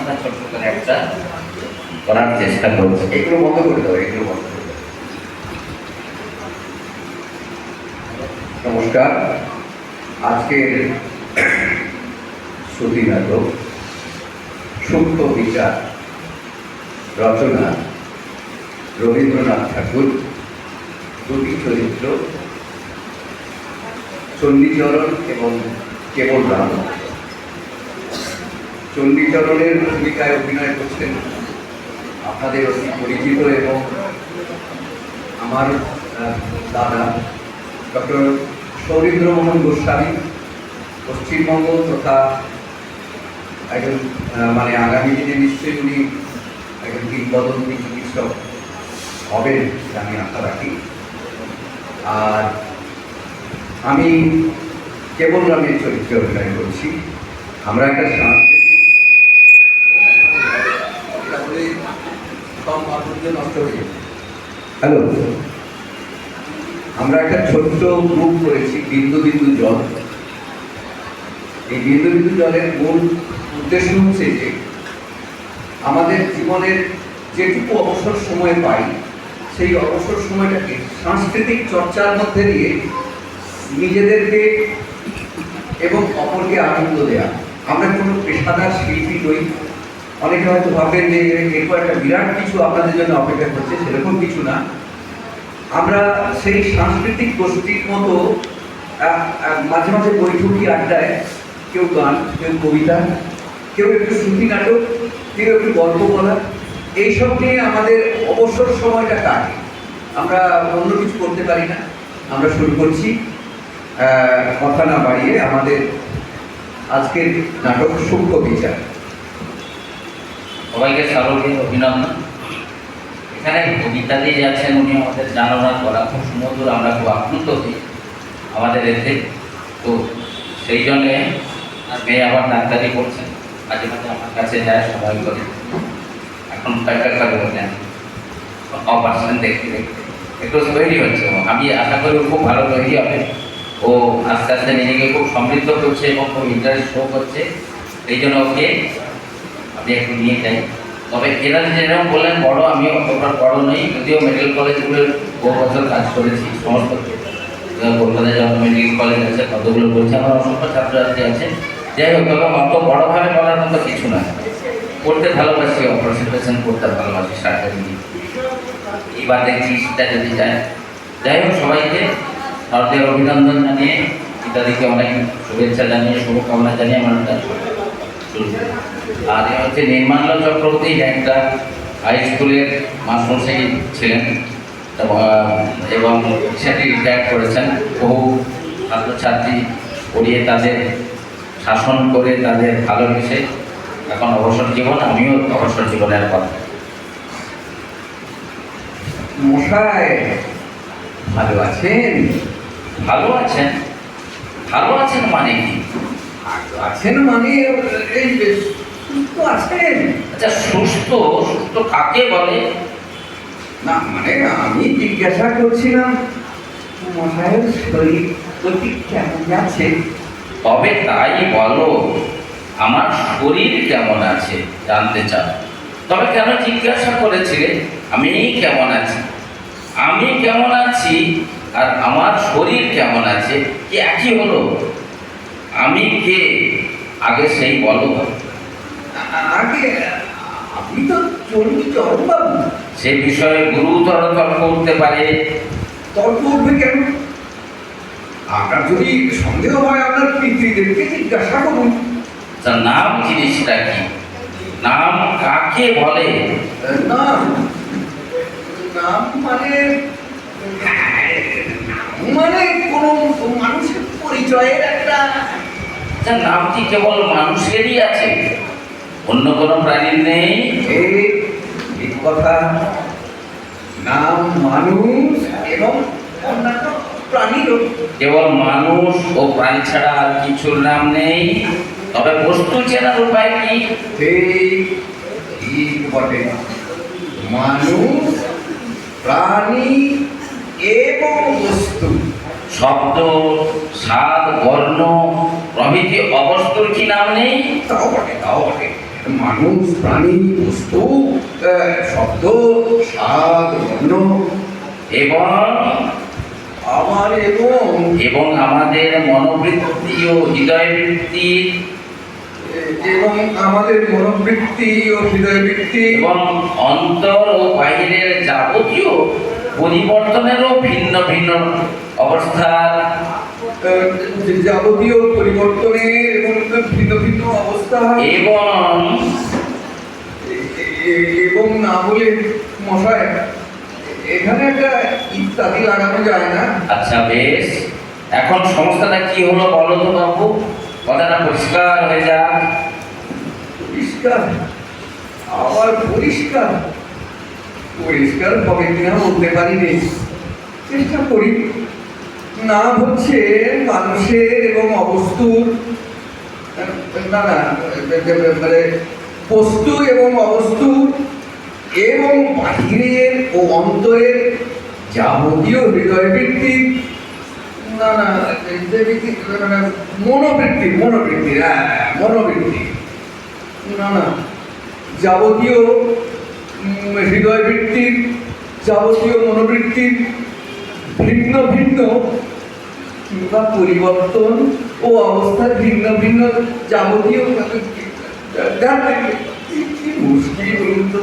আমরা ছোট্ট করে একটা করার চেষ্টা করছি এগুলো বন্ধ করে দাও, এগুলো বন্ধ করে নমস্কার। আজকের শ্রুতি নাটক, সত্য বিচার রচনা রবীন্দ্রনাথ ঠাকুর। দুটি চরিত্র, চণ্ডীচরণ এবং কেবল রাম চণ্ডীচরণের ভূমিকায় অভিনয় করছেন আপনাদের অতি পরিচিত এবং আমার দাদা ডক্টর সৌরীন্দ্রমোহন গোস্বামী, পশ্চিমবঙ্গ তথা একজন মানে আগামী দিনে নিশ্চয়ই উনি একজন কিংবদন্তি চিকিৎসক হবেন আমি আশা রাখি। আর আমি কেবল রামের চরিত্রে অভিনয় করছি। আমরা একটা সাংস্কৃতিক এটা বলে কম মাধুর্য নষ্ট হয়ে হ্যালো, আমরা একটা ছোট্ট গ্রুপ করেছি, বিন্দু বিন্দু জল। এই বিন্দু বিন্দু জলের মূল উদ্দেশ্য হচ্ছে যে, আমাদের জীবনের যেটুকু অবসর সময় পাই, সেই অবসর সময়টাকে সাংস্কৃতিক চর্চার মধ্যে দিয়ে নিজেদেরকে এবং অপরকে আনন্দ দেওয়া আমরা কোনো পেশাদার শিল্পী নই। অনেকে হয়তো ভাববেন যে এরপর একটা বিরাট কিছু আপনাদের জন্য অপেক্ষা করছে, সেরকম কিছু না। আমরা সেই সাংস্কৃতিক গোষ্ঠীর মতো মাঝে মাঝে বৈঠকি আড্ডায়, কেউ গান, কেউ কবিতা, কেউ একটু শ্রুতি নাটক, কেউ একটু গল্প বলা। এইসব নিয়ে আমাদের অবসর সময়টা কাটে। আমরা অন্য কিছু করতে পারি না। আমরা শুরু করছি কথা না বাড়িয়ে আমাদের আজকের নাটক সূক্ষ্ম বিচার। সবাইকে স্বাগত অভিনন্দন। এখানে কবিতা দিয়ে যাচ্ছেন উনি, আমাদের জানানোর করা খুব সুমধুর, আমরা খুব আপ্লুত হই আমাদের এতে। তো সেই জন্যে মেয়ে আবার ডাক্তারি করছেন। মাঝে মাঝে আমার কাছে যায়, সবাই করে এখন করে বললেন অপারেশন দেখতে দেখতে। একটু তৈরি হচ্ছে। আমি আশা করি খুব ভালো তৈরি হবে। ও আস্তে আস্তে নিজেকে খুব সমৃদ্ধ করছে এবং খুব ইন্টারেস্ট শো করছে। এই জন্য ওকে আপনি একটু নিয়ে যাই। তবে এরা যেরকম বললেন, বড় আমি অতটা বড় নই, যদিও মেডিকেল কলেজগুলো বহু বছর কাজ করেছি, সমস্ত কলকাতায় যখন মেডিকেল কলেজ আছে কতগুলো বলছে আমার অসংখ্য ছাত্রছাত্রী আছে। যাই হোক, তবে অত বড়োভাবে বলার মতো কিছু না। পড়তে ভালোবাসি অপারেশন পেশেন্ট করতে ভালোবাসি সার্জারি এবার দেখছি সেটা যদি যায়। যাই হোক, সবাইকে ভারতের অভিনন্দন জানিয়ে ইত্যাদিকে অনেক শুভেচ্ছা জানিয়ে, শুভকামনা জানিয়ে আমার। আর এ হচ্ছে নির্মাল্য চক্রবর্তী একটা হাই স্কুলের মাস্টারমশাই ছিলেন। এবং, সেটি রিটায়ার করেছেন। বহু ছাত্রছাত্রী পড়িয়ে তাদের শাসন করে তাদের ভালোবেসে এখন অবসর জীবন আমিও অবসর জীবনের কথা মশাই ভালো আছেন? ভালো আছেন। ভালো আছেন মানে কি? আছেন মানে এই সুস্থ আছেন। আচ্ছা সুস্থ সুস্থ কাকে বলে? না মানে আমি জিজ্ঞাসা করছিলাম মশাইয়ের শরীর প্রতি কেমন আছে? তবে তাই বলো আমার শরীর কেমন আছে জানতে চাও। তবে কেন জিজ্ঞাসা করেছিলে আমি কেমন আছি? আমি কেমন আছি আর আমার শরীর কেমন আছে কি একই হলো? আমি কে? আগে সেই বলো আগে আপনি তো চর্বি চরমবাবু সে বিষয়ে গুরুতর তর্ক উঠতে পারে। তর্ক উঠবে কেন? আপনার যদি সন্দেহ হয় আপনার পিতৃদেরকে জিজ্ঞাসা করুন। তার নাম জিনিসটা কি? নাম কাকে বলে? নাম। নাম মানে হ্যাঁ, মানে কোনো মানুষের পরিচয়ের একটা তার নাম কি কেবল মানুষেরই আছে। অন্য কোনো প্রাণীর নেই। ঠিক কথা। নাম মানুষ এবং অন্যান্য প্রাণীরও। কেবল মানুষ ও প্রাণী ছাড়া আর কিছুর নাম নেই। তবে বস্তু চেনার উপায় কি? ঠিক বটে। মানুষ প্রাণী শব্দ স্বাদ বর্ণ প্রভৃতি অবস্তুর কি নাম নেই? তাও বটে তাও বটে। মানুষ প্রাণী বস্তু শব্দ স্বাদ বর্ণ। এবং আমার এবং এবং আমাদের মনোবৃত্তি ও হৃদয়বৃত্তি। এবং আমাদের মনোবৃত্তি ও হৃদয়বৃত্তি। এবং অন্তর ও বাহিরের যাবতীয় পরিবর্তনেরও ভিন্ন ভিন্ন অবস্থার যাবতীয় পরিবর্তনের এবং ভিন্ন ভিন্ন অবস্থা এবং এবং না বলে মশাই এখানে একটা ইত্যাদি লাগানো যায় না। আচ্ছা বেশ। এখন সমস্যাটা কি হলো বলো তো বাবু? কথাটা পরিষ্কার হয়ে যাক। পরিষ্কার? আবার পরিষ্কার? পরিষ্কার হবে কিনা বলতে পারিনি চেষ্টা করি। না হচ্ছে মানুষের এবং অবস্তুর না মানে বস্তু এবং অবস্তু এবং বাহিরের ও অন্তরের যাবতীয় হৃদয়বৃত্তি না না হৃদয়বৃত্তি না, না, মনোবৃত্তি মনোবৃত্তি হ্যাঁ মনোবৃত্তি না না যাবতীয় হৃদয়বৃত্তির যাবতীয় মনোবৃত্তির ভিন্ন ভিন্ন কিংবা পরিবর্তন ও অবস্থার ভিন্ন ভিন্ন যাবতীয় মুশকিল বলুন তো।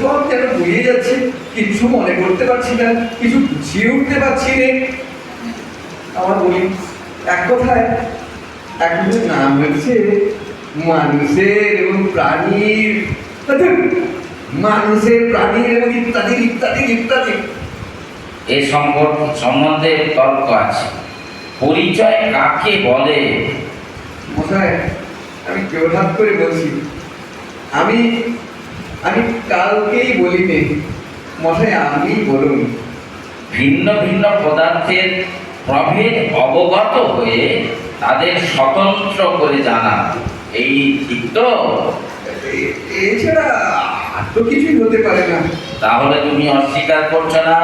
সব যেন ভুলিয়ে যাচ্ছে, কিছু মনে করতে পারছি না, কিছু গুছিয়ে উঠতে পারছি না। আমার বলি, এক কথায় এখন নাম হচ্ছে মানুষের এবং প্রাণীর মানুষের প্রাণীর এবং ইত্যাদি ইত্যাদি ইত্যাদি। এ সম্পর্ক সম্বন্ধে তর্ক আছে। পরিচয় কাকে বলে? মশাই আমি জোরহাত করে বলছি আমি আমি কালকেই বলিনি। মশাই আপনি বলুন। ভিন্ন ভিন্ন পদার্থের প্রভেদ অবগত হয়ে তাদের স্বতন্ত্র করে জানা এই ঠিক তো? এছাড়া আর তো কিছুই হতে পারে না। তাহলে তুমি অস্বীকার করছ না?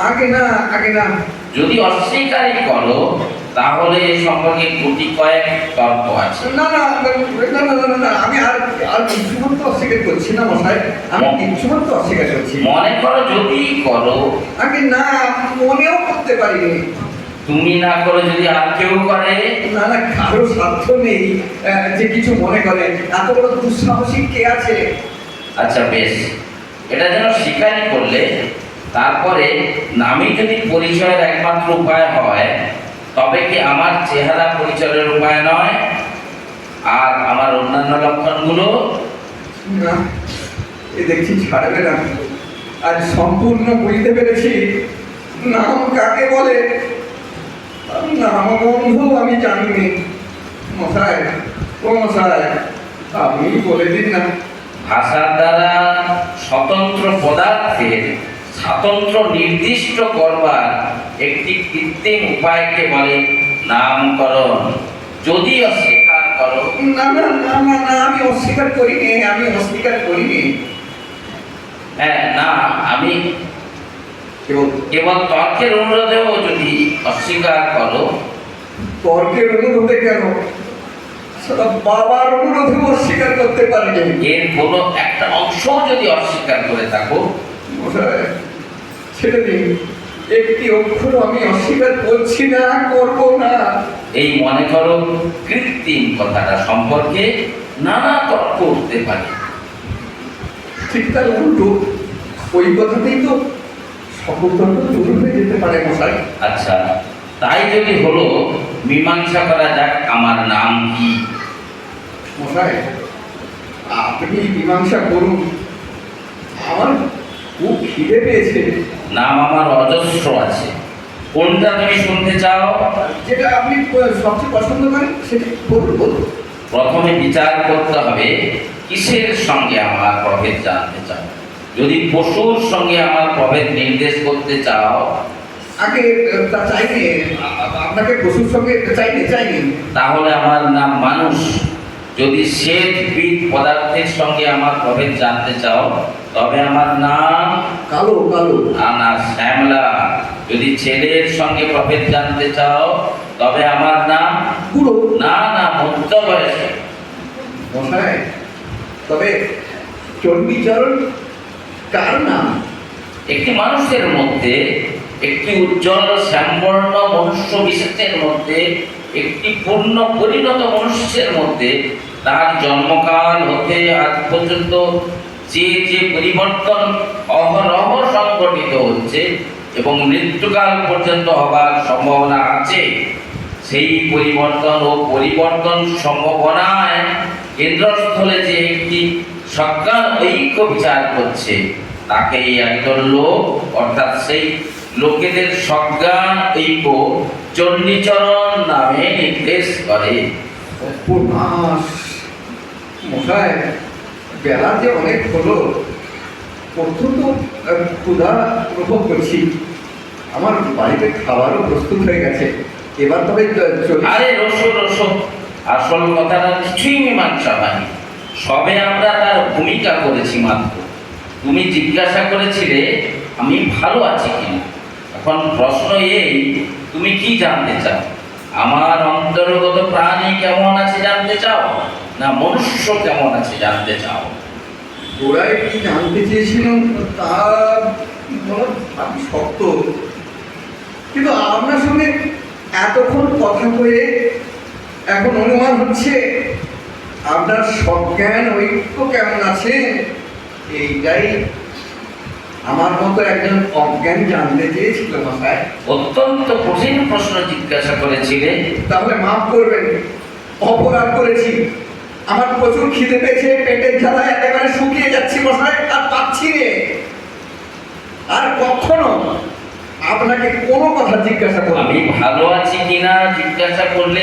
আগে না আগে না। যদি অস্বীকারই করো তাহলে এ সম্পর্কে গুটি কয়েক তর্ক আছে। না না না না না না আমি আর আর কিছু মাত্র অস্বীকার করছি না মশাই। আমি কিছু মাত্র অস্বীকার করছি। মনে করো যদি করো। আগে না মনেও করতে পারিনি। তুমি না করো যদি আর কেউ করে। না না কারও সাধ্য নেই যে কিছু মনে করে। এত বড় দুঃসাহসিক কে আছে? আচ্ছা বেশ। এটা যেন স্বীকারই করলে তারপরে নামই যদি পরিচয়ের একমাত্র উপায় হয় তবে কি আমার চেহারা পরিচয়ের উপায় নয়? আর আমার অন্যান্য লক্ষণগুলো? না। এ দেখছি ছাড়বে না। আজ সম্পূর্ণ বুঝতে পেরেছি নাম কাকে বলে। নাম বন্ধু আমি জানিনি। মশাই ও মশাই আপনি বলে দিন না। ভাষার দ্বারা স্বতন্ত্র পদার্থের স্বাতন্ত্র নির্দিষ্ট করবার একটি কৃত্রিম উপায়কে বলে নামকরণ। যদি অস্বীকার করো। না না না না না আমি অস্বীকার করিনি আমি অস্বীকার করিনি। হ্যাঁ না আমি কেবল কেবল তর্কের অনুরোধেও যদি অস্বীকার করো। তর্কের অনুরোধে কেন? বাবার অনুরোধে অস্বীকার করতে পারিনি। এর কোনো একটা অংশ যদি অস্বীকার করে থাকো। ছেড়ে একটি অক্ষর আমি অস্বীকার করছি না করব না। এই মনে করো কৃত্রিম কথাটা সম্পর্কে নানা তর্ক উঠতে পারে। ঠিক তার উল্টো ওই কথাতেই তো সকল তর্ক দূর হয়ে যেতে পারে মশাই। আচ্ছা তাই যদি হলো মীমাংসা করা যাক আমার নাম কি? মশাই আপনি মীমাংসা করুন। আমার খুব খিদে পেয়েছে। নাম আমার অজস্র আছে। কোনটা তুমি শুনতে চাও? যেটা আপনি সবচেয়ে পছন্দ করেন সেটা বলুন বলুন। প্রথমে বিচার করতে হবে কিসের সঙ্গে আমার প্রভেদ জানতে চাও? যদি পশুর সঙ্গে আমার প্রভেদ নির্দেশ করতে চাও। আগে তা চাইনি আপনাকে পশুর সঙ্গে চাইনি চাইনি তাহলে আমার নাম মানুষ। যদি শ্বেতবিদ পদার্থের সঙ্গে আমার প্রভেদ জানতে চাও তবে আমার নাম কালো কালো। আনা শ্যামলা। যদি ছেলের সঙ্গে প্রভেদ জানতে চাও তবে আমার নাম পুরো না না মধ্য বয়সে। তবে চণ্ডীচরণ কার নাম? একটি মানুষের মধ্যে একটি উজ্জ্বল শ্যামবর্ণ মনুষ্য বিশেষের মধ্যে একটি পূর্ণ পরিণত মনুষ্যের মধ্যে তার জন্মকাল হতে আজ পর্যন্ত যে যে পরিবর্তন অহরহ সংগঠিত হচ্ছে এবং মৃত্যুকাল পর্যন্ত হবার সম্ভাবনা আছে, সেই পরিবর্তন ও পরিবর্তন সম্ভাবনায় কেন্দ্রস্থলে যে একটি সজ্ঞান ঐক্য বিচার করছে, তাকেই একজন লোক, অর্থাৎ সেই লোকেদের সজ্ঞান ঐক্য চণ্ডীচরণ নামে নির্দেশ করে। মশাই বেলা যে অনেক হলো অত্যন্ত আহ, ক্ষুধা অনুভব করছি। আমার বাড়িতে খাবারও প্রস্তুত হয়ে গেছে। এবার তবে আরে রসো রসো। আসল কথাটা কিছুই মীমাংসা হয়নি সবে আমরা তার ভূমিকা করেছি মাত্র। তুমি জিজ্ঞাসা করেছিলে আমি ভালো আছি কিনা। এখন প্রশ্ন এই তুমি কি জানতে চাও? আমার অন্তর্গত প্রাণী কেমন আছে জানতে চাও? না মনুষ্য কেমন আছে জানতে চাও। ওরাই কি জানতে চেয়েছিলাম তা বলা ভাবি শক্ত। কিন্তু আপনার সঙ্গে এতক্ষণ কথা কয়ে এখন অনুমান হচ্ছে আপনার সজ্ঞান ঐক্য কেমন আছে? এইটাই আমার মতো একজন অজ্ঞান জানতে চেয়েছিল মাথায়। অত্যন্ত কঠিন প্রশ্ন জিজ্ঞাসা করেছিলে। তাহলে মাফ করবেন অপরাধ করেছি। আমার প্রচুর খিদে পেয়েছে, পেটের জ্বালায় একেবারে শুকিয়ে যাচ্ছি মশাই আর পাচ্ছি রে আর কখনো আপনাকে কোনো কথা জিজ্ঞাসা করব আমি ভালো আছি কিনা জিজ্ঞাসা করলে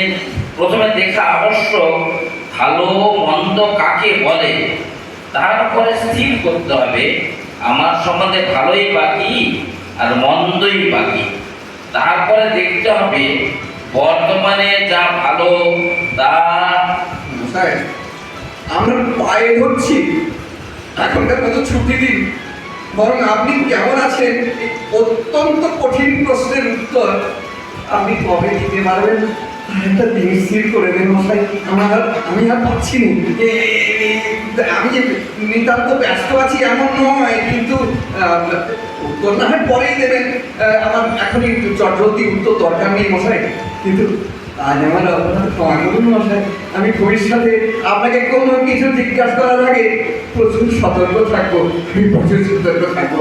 প্রথমে দেখা আবশ্যক, ভালো মন্দ কাকে বলে, তারপরে স্থির করতে হবে, আমার সম্বন্ধে ভালোই বাকি আর মন্দই বাকি। তারপরে দেখতে হবে বর্তমানে যা ভালো, তা মশাই আমরা পায়ে ধরছি। এখনকার মতো ছুটি দিন। বরং আপনি কেমন আছেন? অত্যন্ত কঠিন প্রশ্নের উত্তর আপনি কবে দিতে পারবেন? একটা দিন স্থির করে দেন মশাই। আমার আমি আর পাচ্ছি না। আমি যে নিতান্ত ব্যস্ত আছি এমন নয়। কিন্তু উত্তর না হয় পরেই দেবেন। আমার এখনই চটজলদি উত্তর দরকার নেই মশাই। কিন্তু আজ আমার অপরাধ মশাই আমি ভবিষ্যতে আপনাকে কোনো কিছু জিজ্ঞাসা করার আগে প্রচুর সতর্ক থাকব প্রচুর সতর্ক থাকব